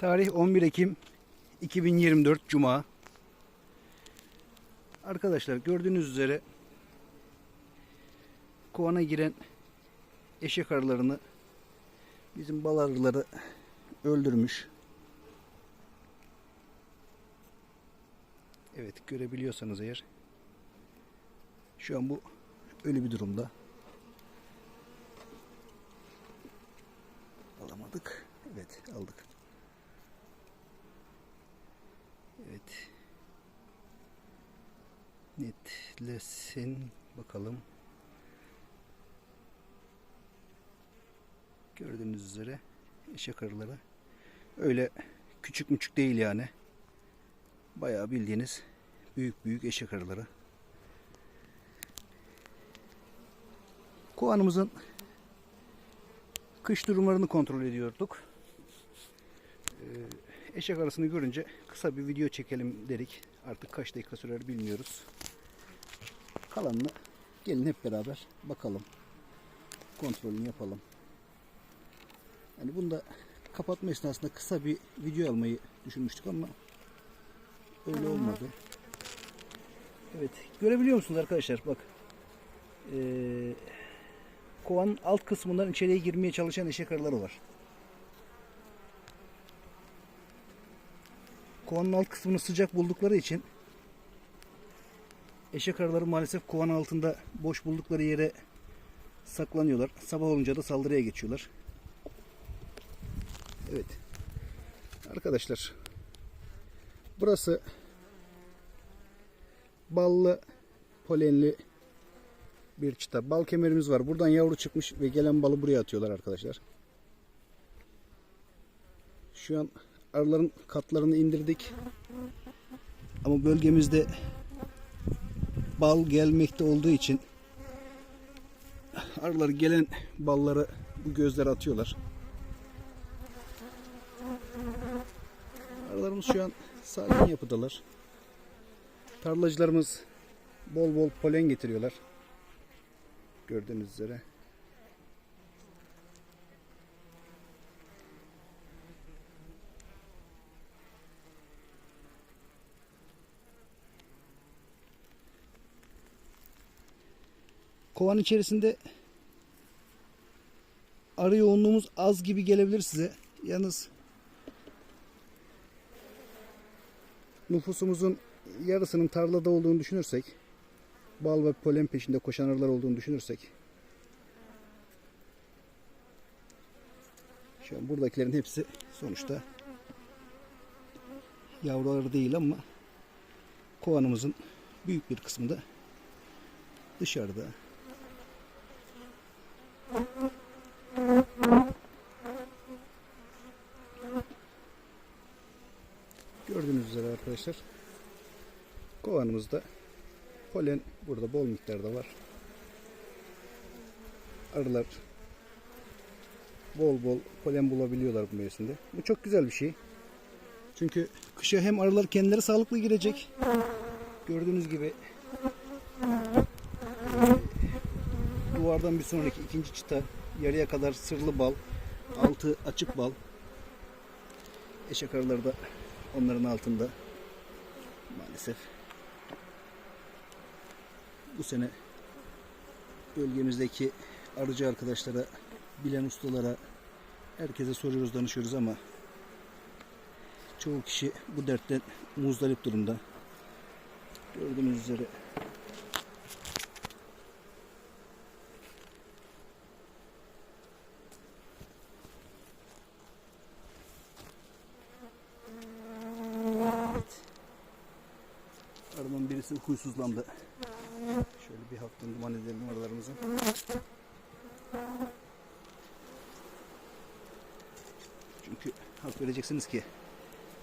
Tarih 11 Ekim 2024 Cuma. Arkadaşlar gördüğünüz üzere kovana giren eşek arılarını bizim bal arıları öldürmüş. Evet görebiliyorsanız eğer şu an bu ölü bir durumda. Alamadık. Evet aldık. Evet. Netlesin bakalım. Gördüğünüz üzere eşek arıları. Öyle küçük müçük değil yani. Bayağı bildiğiniz büyük büyük eşek arıları. Kovanımızın kış durumlarını kontrol ediyorduk. Ee, eşek arasını görünce kısa bir video çekelim dedik. Artık kaç dakika sürer bilmiyoruz. Kalanını gelin hep beraber bakalım. Kontrolünü yapalım. Yani bunda kapatma esnasında kısa bir video almayı düşünmüştük ama öyle olmadı. Evet görebiliyor musunuz arkadaşlar bak. Ee, kovanın alt kısmından içeriye girmeye çalışan eşek arıları var. Kovanın alt kısmını sıcak buldukları için eşek arıları maalesef kovanın altında boş buldukları yere saklanıyorlar. Sabah olunca da saldırıya geçiyorlar. Evet. Arkadaşlar burası ballı polenli bir çıta. Bal kemerimiz var. Buradan yavru çıkmış ve gelen balı buraya atıyorlar arkadaşlar. Şu an arıların katlarını indirdik. Ama bölgemizde bal gelmekte olduğu için arılar gelen balları bu gözlere atıyorlar. Arılarımız şu an sakin yapıdalar. Tarlacılarımız bol bol polen getiriyorlar. Gördüğünüz üzere. Kovan içerisinde arı yoğunluğumuz az gibi gelebilir size. Yalnız nüfusumuzun yarısının tarlada olduğunu düşünürsek bal ve polen peşinde koşan arılar olduğunu düşünürsek şu an buradakilerin hepsi sonuçta yavruları değil ama kovanımızın büyük bir kısmında dışarıda. Gördüğünüz üzere arkadaşlar kovanımızda polen burada bol miktarda var. Arılar bol bol polen bulabiliyorlar bu mevsimde. Bu çok güzel bir şey. Çünkü kışa hem arılar kendileri sağlıklı girecek. Gördüğünüz gibi duvardan bir sonraki ikinci çıta yarıya kadar sırlı bal, altı açık bal. Eşek arıları da onların altında maalesef. Bu sene bölgemizdeki arıcı arkadaşlara, bilen ustalara herkese soruyoruz, danışıyoruz ama çoğu kişi bu dertten muzdarip durumda. Gördüğünüz üzere Evet. Arının birisi huysuzlandı. Şöyle bir haftanın duman edelim aralarımızı. Çünkü hak vereceksiniz ki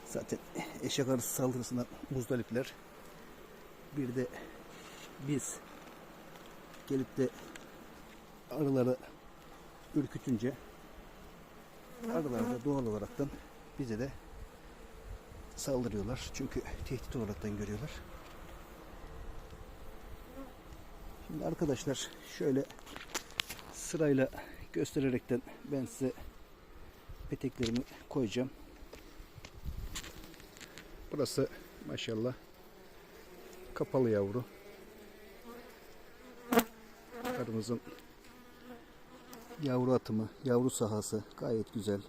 zaten eşek arısı saldırısına muzdalipler. Bir de biz gelip de arıları ürkütünce arılar da doğal olaraktan bize de saldırıyorlar. Çünkü tehdit olaraktan görüyorlar. Şimdi arkadaşlar şöyle sırayla göstererekten ben size peteklerimi koyacağım. Burası maşallah kapalı yavru. Arımızın yavru atımı, yavru sahası gayet güzel.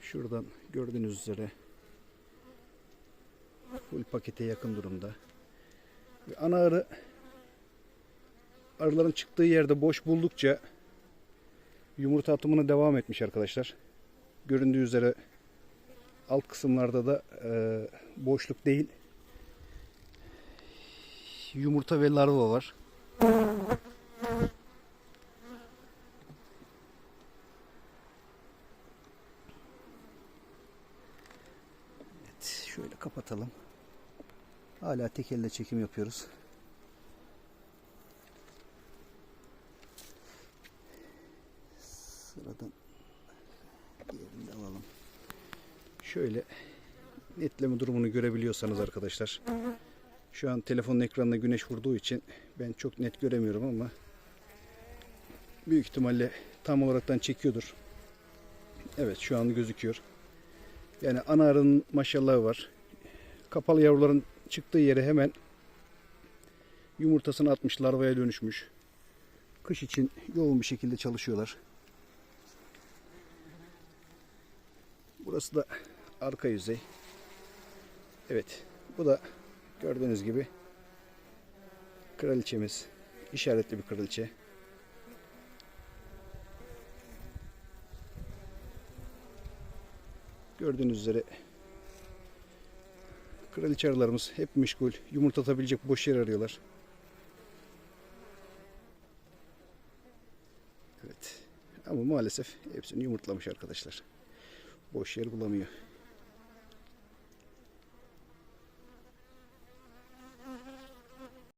Şuradan gördüğünüz üzere full pakete yakın durumda. Ve ana arı arıların çıktığı yerde boş buldukça yumurta atımına devam etmiş arkadaşlar. Göründüğü üzere alt kısımlarda da e, boşluk değil. Yumurta ve larva var. Evet, şöyle kapatalım. Hala tek elle çekim yapıyoruz. Sıradan diğerini alalım. Şöyle netleme durumunu görebiliyorsanız arkadaşlar. Şu an telefonun ekranına güneş vurduğu için ben çok net göremiyorum ama büyük ihtimalle tam olaraktan çekiyordur. Evet şu an gözüküyor. Yani ana arının maşallahı var. Kapalı yavruların çıktığı yere hemen yumurtasını atmış, larvaya dönüşmüş. Kış için yoğun bir şekilde çalışıyorlar. Burası da arka yüzey. Evet, bu da gördüğünüz gibi kraliçemiz. İşaretli bir kraliçe. Gördüğünüz üzere kraliçe arılarımız hep meşgul. Yumurta atabilecek boş yer arıyorlar. Evet. Ama maalesef hepsini yumurtlamış arkadaşlar. Boş yer bulamıyor.